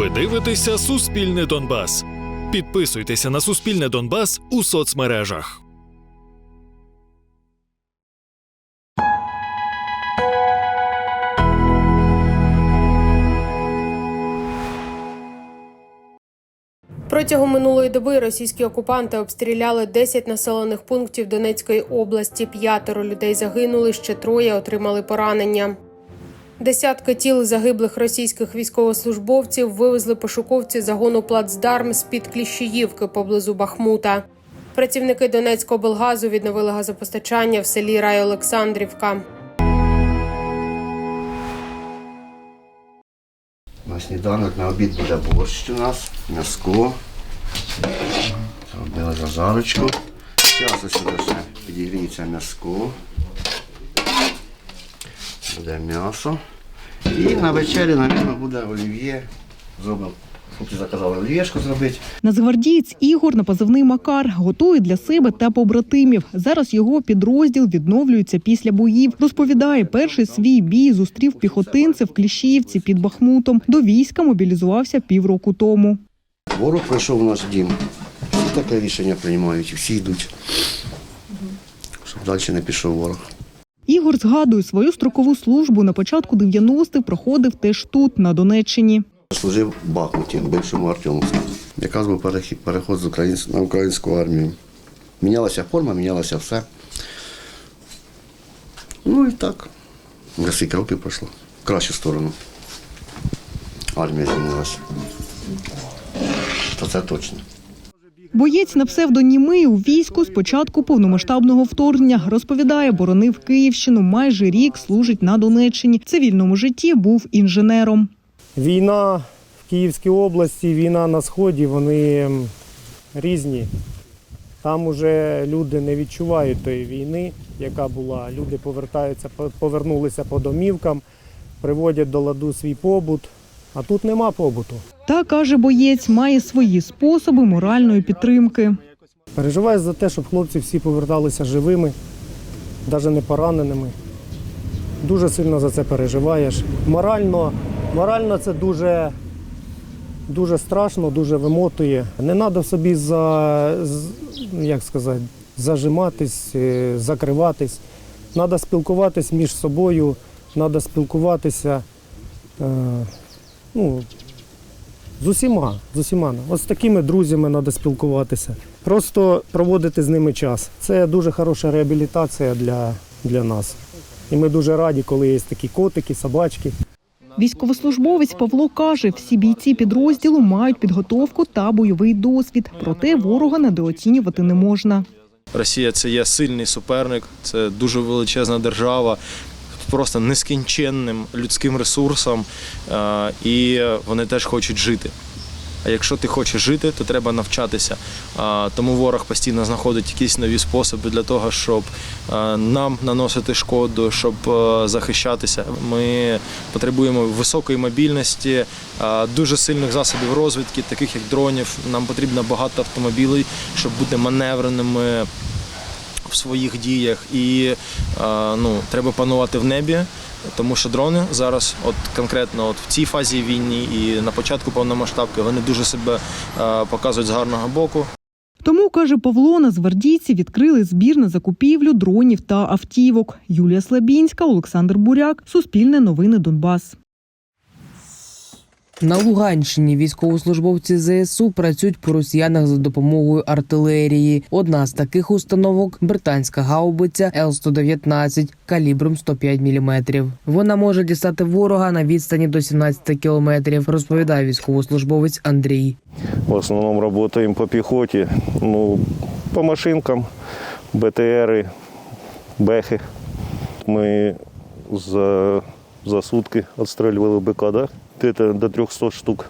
Ви дивитеся Суспільне Донбас. Підписуйтеся на Суспільне Донбас у соцмережах. Протягом минулої доби російські окупанти обстріляли 10 населених пунктів Донецької області. П'ятеро людей загинули, ще троє отримали поранення. Десятки тіл загиблих російських військовослужбовців вивезли пошуковці загону плацдарм з під Кліщіївки поблизу Бахмута. Працівники Донецького облгазу відновили газопостачання в селі Рай Олександрівка. На сніданок на обід буде борщ у нас, м'яско. Зробили зажарочку. Зараз сюди ще підігріється м'яско. Буде м'ясо. І на вечері, мабуть, буде олів'є. Зробимо. Хлопці заказали олів'єшку зробити. Нацгвардієць Ігор на позивний Макар готує для себе та побратимів. Зараз його підрозділ відновлюється після боїв. Розповідає, перший свій бій зустрів піхотинців в Кліщіївці під Бахмутом. До війська мобілізувався півроку тому. Ворог прийшов в наш дім. Всі таке рішення приймають, всі йдуть. Щоб далі не пішов ворог. Ігор згадує свою строкову службу на початку 90-х проходив теж тут, на Донеччині. Служив в Бахмуті, бившому Артемовську. Якраз був переход з українсь... на українську армію. Мінялася форма, мінялося все. Ну і так. Вже скільки років пройшло. В кращу сторону. Армія змінилася. То це точно. Боєць на псевдонімий у війську з початку повномасштабного вторгнення розповідає, боронив Київщину. Майже рік служить на Донеччині. В цивільному житті був інженером. Війна в Київській області, війна на Сході, вони різні. Там уже люди не відчувають тої війни, яка була. Люди повертаються, по- повернулися по домівкам, приводять до ладу свій побут, а тут нема побуту. Та каже боєць, має свої способи моральної підтримки. Переживаю за те, щоб хлопці всі поверталися живими, навіть не пораненими. Дуже сильно за це переживаєш. Морально, морально це дуже, дуже страшно, дуже вимотує. Не треба в собі за, як сказати, зажиматись, е, закриватись. Треба спілкуватись між собою, треба спілкуватися е, ну, з усіма, з усіма. От з такими друзями треба спілкуватися. Просто проводити з ними час. Це дуже хороша реабілітація для, для нас. І ми дуже раді, коли є такі котики, собачки. Військовослужбовець Павло каже, всі бійці підрозділу мають підготовку та бойовий досвід. Проте ворога недооцінювати не можна. Росія це є сильний суперник, це дуже величезна держава, просто нескінченним людським ресурсом, е, і вони теж хочуть жити. А якщо ти хочеш жити, то треба навчатися. Тому ворог постійно знаходить якісь нові способи для того, щоб е, нам наносити шкоду, щоб е, захищатися. Ми потребуємо високої мобільності, дуже сильних засобів розвідки, таких як дронів. Нам потрібно багато автомобілів, щоб бути маневреними в своїх діях. І е, ну, треба панувати в небі. Тому що дрони зараз, от конкретно от в цій фазі війни і на початку повномасштабки, вони дуже себе е, показують з гарного боку. Тому каже Павло, нацгвардійці відкрили збір на закупівлю дронів та автівок. Юлія Слабінська, Олександр Буряк, Суспільне новини Донбас. На Луганщині військовослужбовці ЗСУ працюють по росіянах за допомогою артилерії. Одна з таких установок британська гаубиця Л-119 калібром 105 мм. Вона може дістати ворога на відстані до 17 кілометрів, розповідає військовослужбовець Андрій. В основном работаем по пехоте, ну, по машинкам, БТРы, бэхи. Мы за, за сутки отстреливали быка, да? Где-то до 300 штук.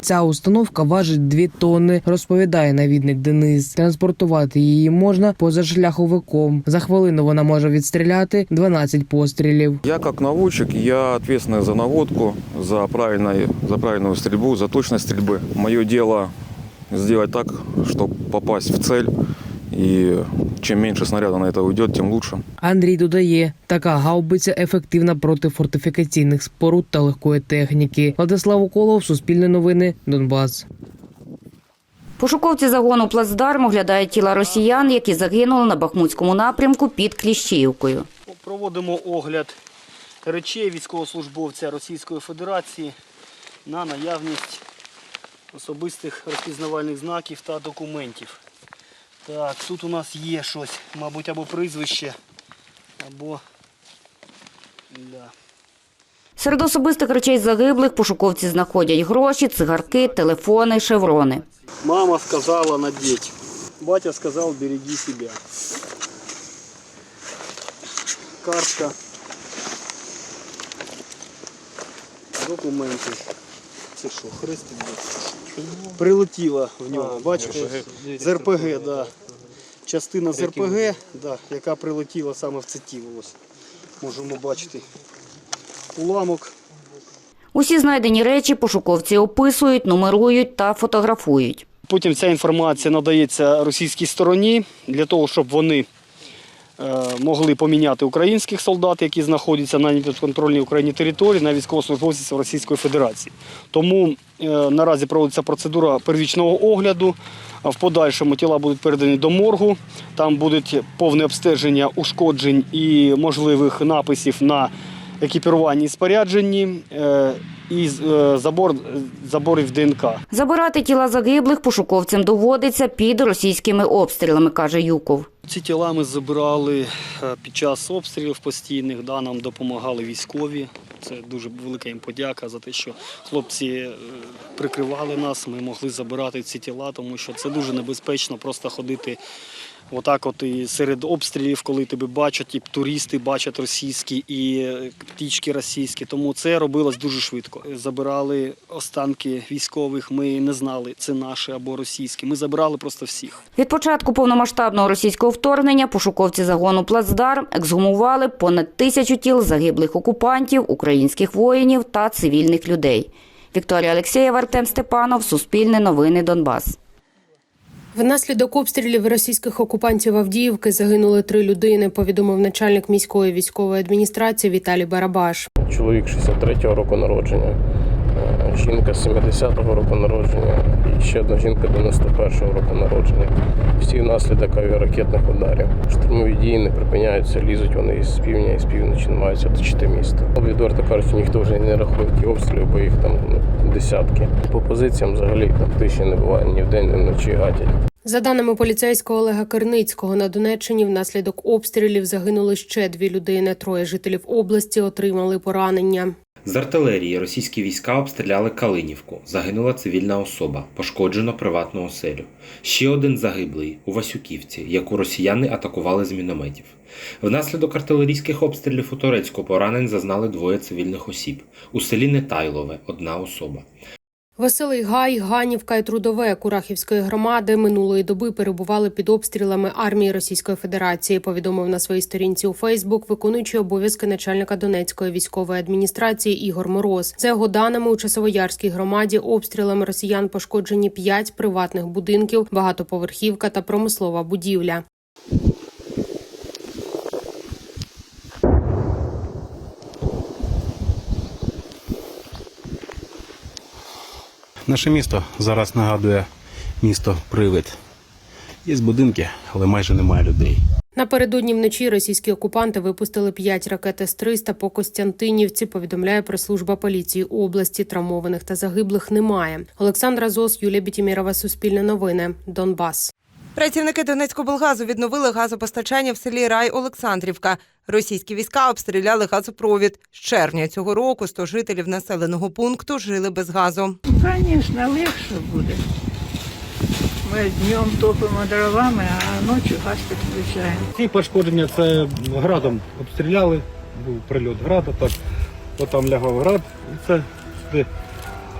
Ця установка важить 2 тонни, розповідає навідник Денис. Транспортувати її можна позашляховиком. За хвилину вона може відстріляти 12 пострілів. Я как наводчик, я ответственный за наводку, за, правильной, за правильную стрельбу, за точность стрельбы. Мое дело сделать так, чтобы попасть в цель И чем меньше снаряда на это уйдет, тем лучше. Андрій додає, така гаубиця ефективна проти фортифікаційних споруд та легкої техніки. Владислав Уколов, Суспільне новини, Донбас. Пошуковці загону плацдарм оглядають тіла росіян, які загинули на Бахмутському напрямку під Кліщіївкою. Проводимо огляд речей військовослужбовця Російської Федерації на наявність особистих розпізнавальних знаків та документів. Так, тут у нас є щось, мабуть, або прізвище, або. Да. Серед особистих речей загиблих пошуковці знаходять гроші, цигарки, телефони, шеврони. Мама сказала надеть. Батя сказал, береги себя. Картка. Документи. Це що, хрестик? Прилетіла в нього, бачите? З РПГ, да. Частина з РПГ, да, яка прилетіла саме в це тіло. Ось. Можемо бачити. Уламок Усі знайдені речі пошуковці описують, нумерують та фотографують. Потім ця інформація надається російській стороні для того, щоб вони могли поміняти українських солдат, які знаходяться на непідконтрольній Україні території, на військовослужбовців Російської Федерації. Тому е, наразі проводиться процедура первічного огляду. В подальшому тіла будуть передані до моргу. Там буде повне обстеження ушкоджень і можливих написів на екіпіруванні і спорядженні е, і е, забор, заборів ДНК. Забирати тіла загиблих пошуковцям доводиться під російськими обстрілами, каже Юков. Ці тіла ми забирали е, під час обстрілів постійних. Да, нам допомагали військові. Це дуже велика їм подяка за те, що хлопці прикривали нас. Ми могли забирати ці тіла, тому що це дуже небезпечно просто ходити отак, от і серед обстрілів, коли тебе бачать, і туристи бачать російські, і е, птічки російські. Тому це робилось дуже швидко. Забирали останки військових. Ми не знали, це наші або російські. Ми забирали просто всіх. Від початку повномасштабного російського вторгнення пошуковці загону Плацдарм ексгумували понад тисячу тіл загиблих окупантів, українських воїнів та цивільних людей. Вікторія Алексєєва, Артем Степанов, Суспільне новини Донбас. Внаслідок обстрілів російських окупантів Авдіївки загинули три людини. Повідомив начальник міської військової адміністрації Віталій Барабаш. чоловік 63-го року народження, е, жінка 70-го року народження і ще одна жінка 91-го року народження. Всі внаслідок авіаракетних ударів. Штурмові дії не припиняються, лізуть вони із півдня і з півночі, намагаються оточити місто. Відверто кажучи, ніхто вже не рахує ті обстріли, бо їх там ну, десятки. По позиціям взагалі там тиші не буває ні вдень, ні вночі гатять. За даними поліцейського Олега Керницького, на Донеччині внаслідок обстрілів загинули ще дві людини. Троє жителів області отримали поранення. З артилерії російські війська обстріляли Калинівку. Загинула цивільна особа, пошкоджено приватну оселю. Ще один загиблий у Васюківці, яку росіяни атакували з мінометів. Внаслідок артилерійських обстрілів у Турецьку поранень зазнали двоє цивільних осіб. У селі Нетайлове одна особа. Веселий Гай, Ганівка і Трудове Курахівської громади минулої доби перебували під обстрілами армії Російської Федерації. Повідомив на своїй сторінці у Фейсбук виконуючий обов'язки начальника Донецької військової адміністрації Ігор Мороз. За його даними у Часовоярській громаді обстрілами росіян пошкоджені п'ять приватних будинків, багатоповерхівка та промислова будівля. Наше місто зараз нагадує місто Привид. Є будинки, але майже немає людей. Напередодні вночі російські окупанти випустили п'ять ракет С-300 по Костянтинівці. Повідомляє прес-служба поліції області. Травмованих та загиблих немає. Олександра Зос, Юлія Бітімірова, Суспільне новини, Донбас. Працівники Донецькоблгазу відновили газопостачання в селі Рай Олександрівка. Російські війська обстріляли газопровід. З червня цього року 100 жителів населеного пункту жили без газу. Звісно, легше буде. Ми днем топимо дровами, а ночі газ підключаємо. Ці пошкодження це градом обстріляли, був прильот града, так отам лягав град, і це сюди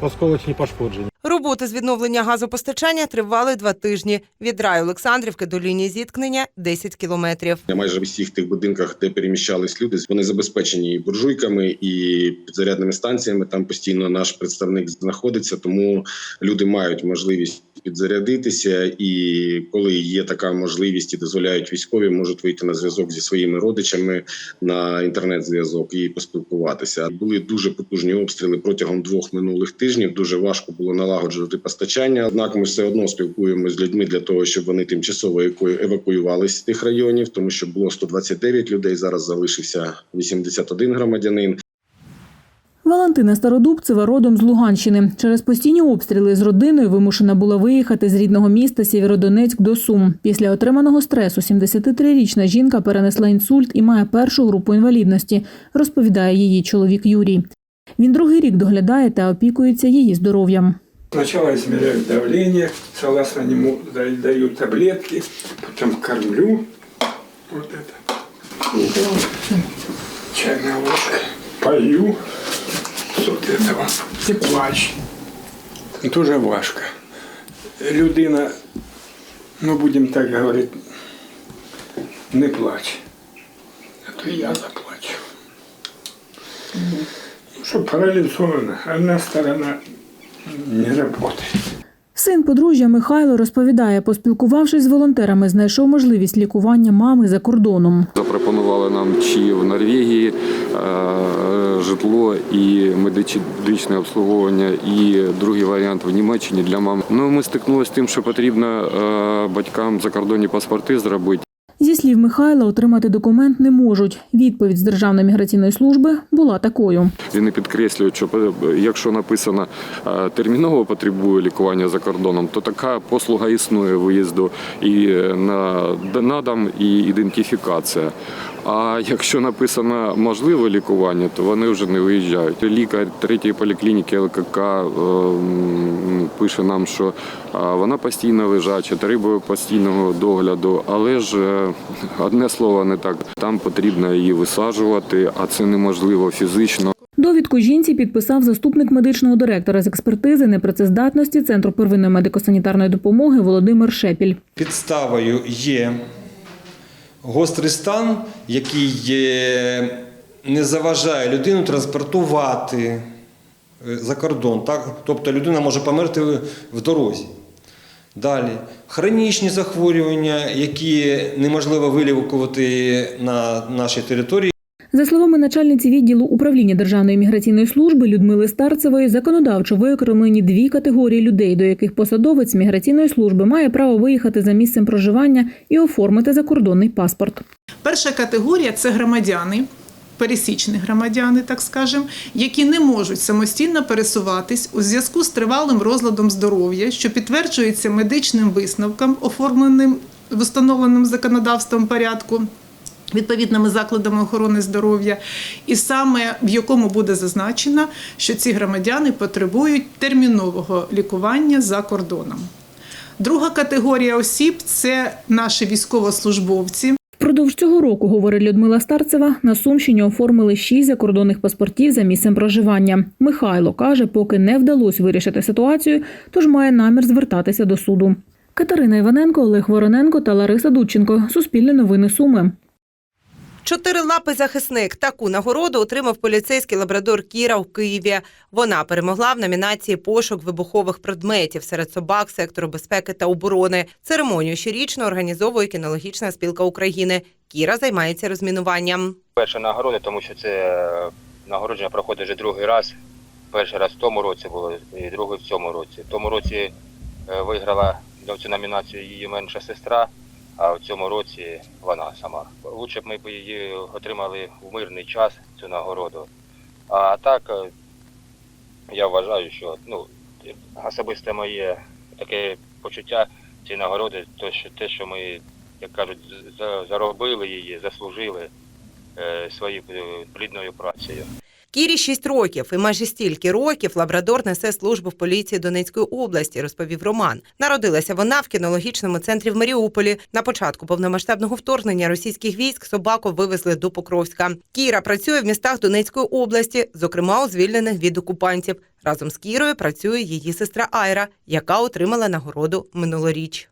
осколочні пошкодження. Роботи з відновлення газопостачання тривали два тижні. Від Рай Олександрівки до лінії зіткнення 10 кілометрів. Майже в усіх тих будинках, де переміщались люди, вони забезпечені і буржуйками, і підзарядними станціями. Там постійно наш представник знаходиться, тому люди мають можливість підзарядитися. І коли є така можливість і дозволяють військові, можуть вийти на зв'язок зі своїми родичами на інтернет-зв'язок і поспілкуватися. Були дуже потужні обстріли протягом двох минулих тижнів. Дуже важко було налагоджувати постачання. Однак ми все одно спілкуємося з людьми для того, щоб вони тимчасово евакуювалися з тих районів, тому що було 129 людей. Зараз залишився 81 громадянин. Валентина Стародубцева родом з Луганщини. Через постійні обстріли з родиною вимушена була виїхати з рідного міста Сєвєродонецьк до Сум. Після отриманого стресу 73-річна жінка перенесла інсульт і має першу групу інвалідності, розповідає її чоловік Юрій. Він другий рік доглядає та опікується її здоров'ям. Сначала измеряют давление, согласно да- дают таблетки, потом кормлю. Вот это. Чайная ложка. Пою с вот этого. И плач. Дуже важко. Людина, ну будем так говорить, не плаче. А то я заплачу. Ну, что парализована. Одна сторона не работает. Син подружжя Михайло розповідає, поспілкувавшись з волонтерами, знайшов можливість лікування мами за кордоном. Запропонували нам чи в Норвегії житло і медичне обслуговування, і другий варіант в Німеччині для мами. Ну ми стикнулися з тим, що потрібно е, батькам закордонні паспорти зробити. Зі слів Михайла, отримати документ не можуть. Відповідь з Державної міграційної служби була такою. Вони підкреслюють, що е, якщо написано е, терміново потребує лікування за кордоном, то така послуга існує виїзду і е, на на дом, і ідентифікація. А якщо написано можливе лікування, то вони вже не виїжджають. Лікар третьої поліклініки ЛКК е, пише нам, що е, вона постійно лежача, требує постійного догляду, але ж е, одне слово не так. Там потрібно її висаджувати, а це неможливо фізично. Довідку жінці підписав заступник медичного директора з експертизи непрацездатності Центру первинної медико-санітарної допомоги Володимир Шепіль. Підставою є гострий стан, який не заважає людину транспортувати е, за кордон. Так? Тобто людина може померти в дорозі. Далі хронічні захворювання, які неможливо вилікувати на нашій території. За словами начальниці відділу управління Державної міграційної служби Людмили Старцевої, законодавчо виокремлені дві категорії людей, до яких посадовець міграційної служби має право виїхати за місцем проживання і оформити закордонний паспорт. Перша категорія це громадяни, пересічні громадяни, так скажемо, які не можуть самостійно пересуватись у зв'язку з тривалим розладом здоров'я, що підтверджується медичним висновком, оформленим в установленим законодавством порядку. Відповідними закладами охорони здоров'я, і саме в якому буде зазначено, що ці громадяни потребують термінового лікування за кордоном. Друга категорія осіб це наші військовослужбовці, Впродовж цього року, говорить Людмила Старцева, на Сумщині оформили шість закордонних паспортів за місцем проживання. Михайло каже, поки не вдалося вирішити ситуацію, тож має намір звертатися до суду. Катерина Іваненко, Олег Вороненко та Лариса Дудченко. Суспільне новини Суми. Чотирилапий захисник. Таку нагороду отримав поліцейський лабрадор Кіра в Києві. Вона перемогла в номінації Пошук вибухових предметів серед собак сектору безпеки та оборони. Церемонію щорічно організовує кінологічна спілка України. Кіра займається розмінуванням. перша нагорода, тому що це е, нагородження проходить вже другий раз. Перший раз в тому році було і другий в цьому році. В тому році е, виграла цю номінацію її менша сестра, а в цьому році вона сама. Лучше б ми її отримали в мирний час, цю нагороду. А так е, я вважаю, що ну, особисте моє таке почуття цієї нагороди, то що те, що ми, як кажуть, заробили її, заслужили е, своєю е, плідною працею. Кірі 6 років, і майже стільки років лабрадор несе службу в поліції Донецької області, розповів Роман. Народилася вона в кінологічному центрі в Маріуполі. На початку повномасштабного вторгнення російських військ собаку вивезли до Покровська. Кіра працює в містах Донецької області, зокрема у звільнених від окупантів. Разом з Кірою працює її сестра Айра, яка отримала нагороду минулоріч.